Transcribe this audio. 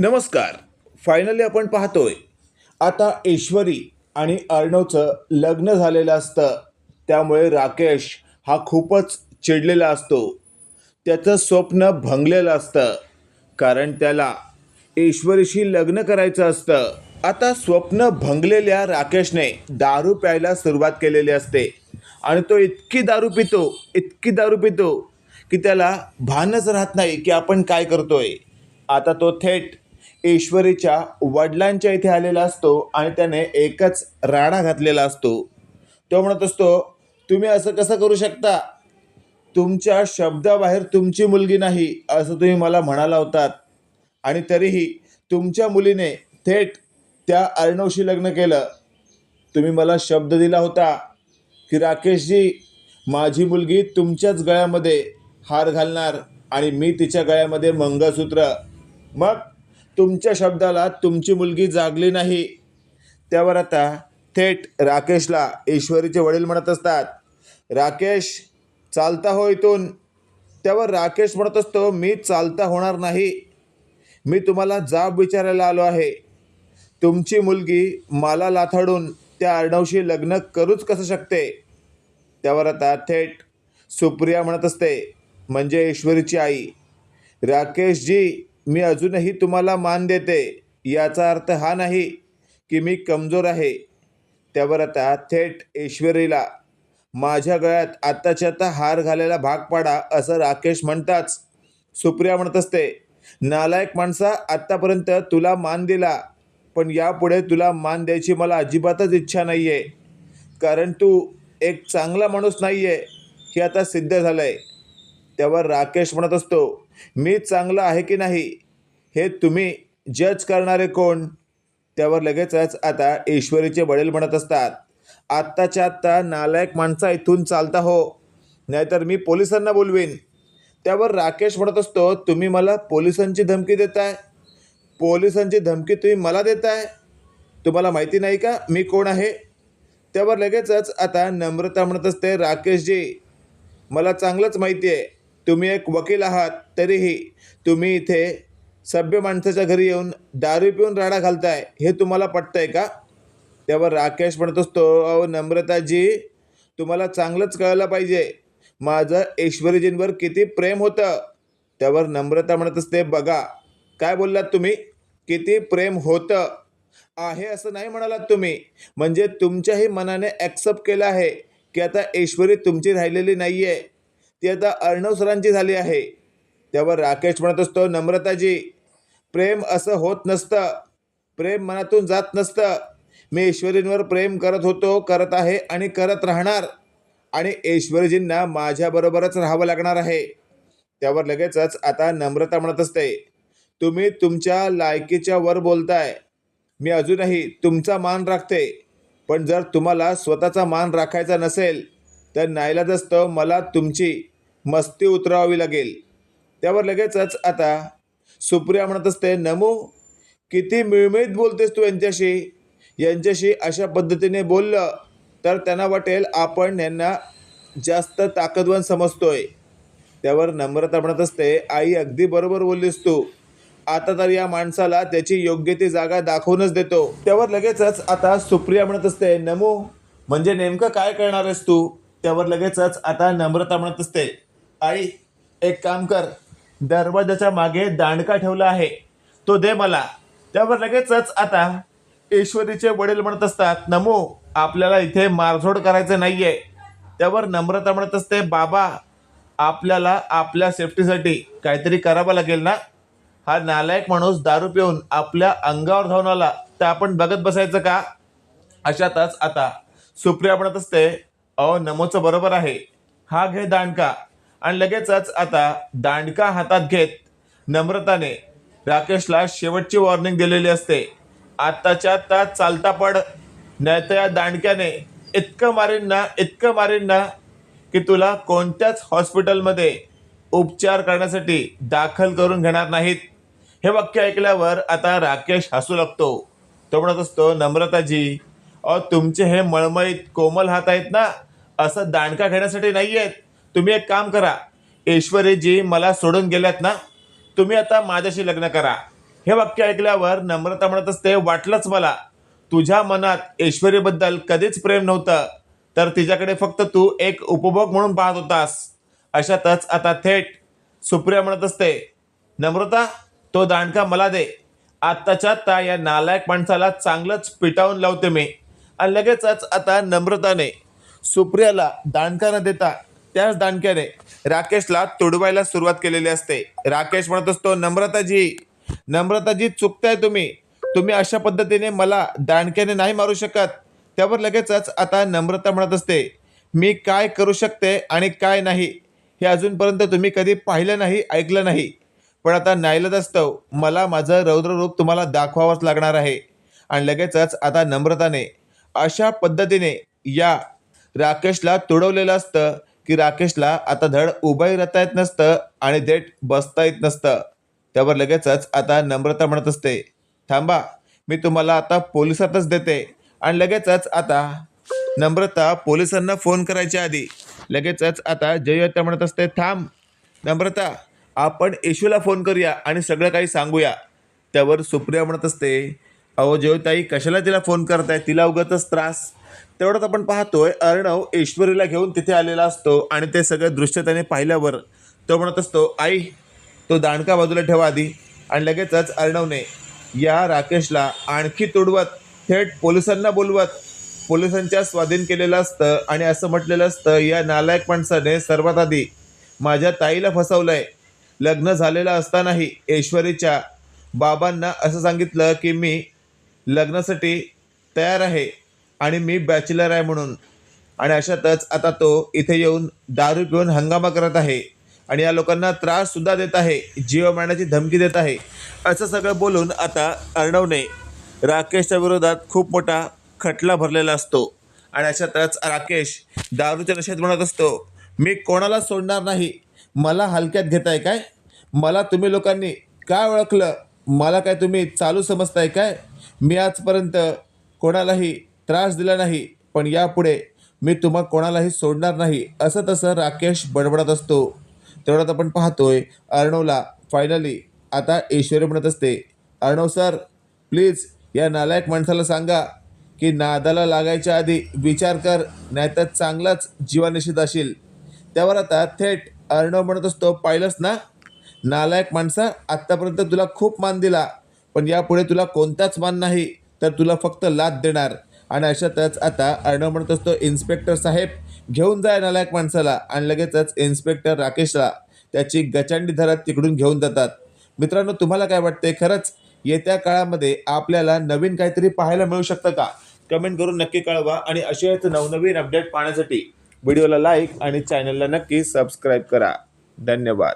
नमस्कार. फायनली आपण पाहतोय. आता ऐश्वरी आणि अर्णवचं लग्न झालेलं असतं. त्यामुळे राकेश हा खूपच चिडलेला असतो. त्याचं स्वप्न भंगलेलं असतं. कारण त्याला ऐश्वरीशी लग्न करायचं असतं. आता स्वप्न भंगलेल्या राकेशने दारू प्यायला सुरुवात केलेली असते. आणि तो इतकी दारू पितो इतकी दारू पितो की त्याला भानच राहत नाही की आपण काय करतोय. आता तो थेट ईश्वरीच्या वडिलांच्या इथे आलेला असतो आणि त्याने एकच राणा घातलेला असतो. तो म्हणत असतो तुम्ही असं कसं करू शकता? तुमच्या शब्दाबाहेर तुमची मुलगी नाही असं तुम्ही मला म्हणाला होतात. आणि तरीही तुमच्या मुलीने थेट त्या अर्णवशी लग्न केलं. तुम्ही मला शब्द दिला होता की राकेशजी माझी मुलगी तुमच्याच गळ्यामध्ये हार घालणार आणि मी तिच्या गळ्यामध्ये मंगळसूत्र. मग तुमच्या शब्दाला तुमची मुलगी जागली नाही. त्यावर आता थेट राकेशला ईश्वरीचे वडील म्हणत असतात राकेश चालता हो इथून. त्यावर राकेश म्हणत असतो मी चालता होणार नाही. मी तुम्हाला जाब विचारायला आलो आहे. तुमची मुलगी मला लाथाडून त्या अर्णवशी लग्न करूच कसं शकते? त्यावर आता थेट सुप्रिया म्हणत असते म्हणजे ईश्वरीची आई. राकेशजी मी अजूनही तुम्हाला मान देते याचा अर्थ हा नाही की मी कमजोर आहे. त्यावर आता थेट ऐश्वरीला माझ्या गळ्यात आत्ताच्या आता हार घालायला भाग पाडा असं राकेश म्हणताच. सुप्रिया म्हणत असते नालायक माणसा आत्तापर्यंत तुला मान दिला पण यापुढे तुला मान द्यायची मला अजिबातच इच्छा नाही आहे कारण तू एक चांगला माणूस नाही आहे हे आता सिद्ध झालं आहे त्यावर राकेश म्हणत असतो मी चांगलं आहे की नाही हे तुम्ही जज करणारे कोण? त्यावर लगेचच आता ईश्वरीचे वडील म्हणत असतात आत्ताच्या आत्ता नालायक माणसा इथून चालता हो नाहीतर मी पोलिसांना बोलवीन. त्यावर राकेश म्हणत असतो तुम्ही मला पोलिसांची धमकी देताय? पोलिसांची धमकी तुम्ही मला देताय? तुम्हाला माहिती नाही का मी कोण आहे? त्यावर लगेचच आता नम्रता म्हणत असते राकेशजी मला चांगलंच माहिती आहे. तुम्ही एक वकील आहात तरीही तुम्ही इथे सभ्य माणसाच्या घरी येऊन दारू पिऊन राडा घालताय हे तुम्हाला पटतंय का? त्यावर राकेश म्हणत असतो अहो नम्रताजी तुम्हाला चांगलंच कळलं पाहिजे. माझं ऐश्वर्यजींवर किती प्रेम होतं. त्यावर नम्रता म्हणत असते बघा काय बोललात तुम्ही? किती प्रेम होतं. आहे असं नाही म्हणालात तुम्ही. म्हणजे तुमच्याही मनाने ॲक्सेप्ट केलं आहे की आता ऐश्वरी तुमची राहिलेली नाही आहे ती आता अर्णव सरांची झाली आहे. त्यावर राकेश म्हणत असतो नम्रताजी प्रेम असं होत नसतं. प्रेम मनातून जात नसतं. मी ईश्वरींवर प्रेम करत होतो करत आहे आणि करत राहणार. आणि ऐश्वरीजींना माझ्याबरोबरच राहावं लागणार आहे. त्यावर लगेचच आता नम्रता म्हणत असते तुम्ही तुमच्या लायकीच्या वर बोलताय. मी अजूनही तुमचा मान राखते. पण जर तुम्हाला स्वतःचा मान राखायचा नसेल तर नाईलाजस्तं मला तुमची मस्ती उतरावी लागेल. त्यावर लगेचच आता सुप्रिया म्हणत असते नमू किती मिळमिळीत बोलतेस तू यांच्याशी? यांच्याशी अशा पद्धतीने बोललं तर त्यांना वाटेल आपण यांना जास्त ताकदवान समजतोय. त्यावर नम्रता म्हणत असते आई अगदी बरोबर बोललीस तू. आता तर या माणसाला त्याची योग्य ती जागा दाखवूनच देतो. त्यावर लगेचच आता सुप्रिया म्हणत असते नमो म्हणजे नेमकं काय करणार आहेस तू? त्यावर लगेचच आता नम्रता म्हणत असते. आई एक काम कर. दरवाजाच्या मागे दांडका ठेवला आहे. तो दे मला. त्यावर लगेचच आता ईश्वरीचे वडील म्हणत असतात नमो आपल्याला इथे मारझोड करायचं नाही आहे त्यावर नम्रता म्हणत असते बाबा आपल्याला आपल्या सेफ्टीसाठी काहीतरी करावं लागेल ना? हा नालायक माणूस दारू पिऊन आपल्या अंगावर धावून आला तर आपण बघत बसायचं का? अशातच आता सुप्रिया म्हणत असते अहो नमोचं बरोबर आहे. हा घे दांडका. आणि लगेचच आता दांडका हातात घेत नम्रताने राकेशला शेवटची वॉर्निंग दिलेली असते. आत्ताच्या आत्ता चालता पड. नाहीतर या दांडक्याने इतकं मारीन ना इतकं मारीन ना की तुला कोणत्याच हॉस्पिटलमध्ये उपचार करण्यासाठी दाखल करून घेणार नाहीत. हे वाक्य ऐकल्यावर आता राकेश हसू लागतो. तो म्हणत असतो नम्रताजी अहो तुमचे हे मळमळीत कोमल हात आहेत ना असं दांडका घेण्यासाठी नाही आहेत. तुम्ही एक काम करा. ऐश्वर्यजी मला सोडून गेल्यात ना तुम्ही आता माझ्याशी लग्न करा. हे वाक्य ऐकल्यावर नम्रता म्हणत असते वाटलंच मला. तुझ्या मनात ऐश्वर्यबद्दल कधीच प्रेम नव्हतं तर तिच्याकडे फक्त तू एक उपभोग म्हणून पाहत होतास. अशातच आता थेट सुप्रिया म्हणत असते नम्रता तो दांडका मला दे. आत्ताच्या आत्ता या नालायक माणसाला चांगलंच पिटावून लावते मी. आणि लगेचच आता नम्रताने सुप्रियाला दांडका न देता त्याच दांडक्याने राकेशला तुडवायला सुरुवात केलेली असते. राकेश म्हणत असतो नम्रताजी नम्रताजी चुकताय तुम्ही. तुम्ही अशा पद्धतीने मला दांडक्याने नाही मारू शकत. त्यावर लगेचच आता नम्रता म्हणत असते मी काय करू शकते आणि काय नाही हे अजूनपर्यंत तुम्ही कधी पाहिलं नाही ऐकलं नाही. पण आता नाईलाज असतं. मला माझं रौद्ररूप तुम्हाला दाखवावंच लागणार आहे. आणि लगेचच आता नम्रताने अशा पद्धतीने या राकेशला तुडवलेलं असतं की राकेशला आता धड उभंही राहता येत नसतं आणि देठ बसता येत नसतं. त्यावर लगेचच आता नम्रता म्हणत असते. थांबा मी तुम्हाला आता पोलिसातच देते. आणि लगेचच आता नम्रता पोलिसांना फोन करायच्या आधी लगेचच आता जयता म्हणत असते थांब नम्रता आपण येशूला फोन करूया आणि सगळं काही सांगूया. त्यावर सुप्रिया म्हणत असते अहो जयताई कशाला तिला फोन करताय? तिला उगाचच त्रास. तेवढंच आपण पाहतोय अर्णव ऐश्वरीला घेऊन तिथे आलेला असतो आणि ते सगळं दृश्य त्याने पाहिल्यावर तो म्हणत असतो आई तो दांडका बाजूला ठेवा आधी. आणि लगेचच अर्णवने या राकेशला आणखी तुडवत थेट पोलिसांना बोलवत पोलिसांच्या स्वाधीन केलेलं असतं आणि असं म्हटलेलं असतं या नालायक माणसाने सर्वात आधी माझ्या ताईला फसवलंय. लग्न झालेलं असतानाही ऐश्वरीच्या बाबांना असं सांगितलं की मी लग्नासाठी तयार आहे. आणि मी बॅचलर आहे म्हणून. आणि अशातच आता तो इथे येऊन दारू पिऊन हंगामा करत आहे. आणि या लोकांना त्रास सुद्धा देत आहे. जीव मारण्याची धमकी देत आहे. असं सगळं बोलून आता अर्णवने राकेशच्या विरोधात खूप मोठा खटला भरलेला असतो. आणि अशातच राकेश दारूच्या नशेत म्हणत असतो मी कोणाला सोडणार नाही? मला हलक्यात घेताय काय? मला तुम्ही लोकांनी काय ओळखलं? मला काय तुम्ही चालू समजताय काय? मी आजपर्यंत कोणालाही त्रास दिला नाही पण यापुढे मी तुम्हा कोणालाही सोडणार नाही असं तसं राकेश बडबडत असतो. तेवढ्यात आपण पाहतोय अर्णवला फायनली आता ऐश्वर्य म्हणत असते अर्णव सर प्लीज या नालायक माणसाला सांगा की नादाला लागायच्या आधी विचार कर नाहीतर चांगलाच जीवानिशी असेल. त्यावर आता थेट अर्णव म्हणत असतो पाहिलंस ना? नालायक माणसा आत्तापर्यंत तुला खूप मान दिला पण यापुढे तुला कोणताच मान नाही तर तुला फक्त लाद देणार. आणि अशातच आता अर्णव म्हणत असतो इन्स्पेक्टर साहेब घेऊन जा नालायक माणसाला. आणि लगेचच इन्स्पेक्टर राकेशला त्याची गचांडी धरत तिकडून घेऊन जातात. मित्रांनो तुम्हाला काय वाटते खरंच? येत्या काळामध्ये आपल्याला नवीन काहीतरी पाहायला मिळू शकतं का? कमेंट करून नक्की कळवा आणि असेच नवनवीन अपडेट पाहण्यासाठी. व्हिडिओला लाईक आणि चॅनलला नक्की सबस्क्राईब करा. धन्यवाद.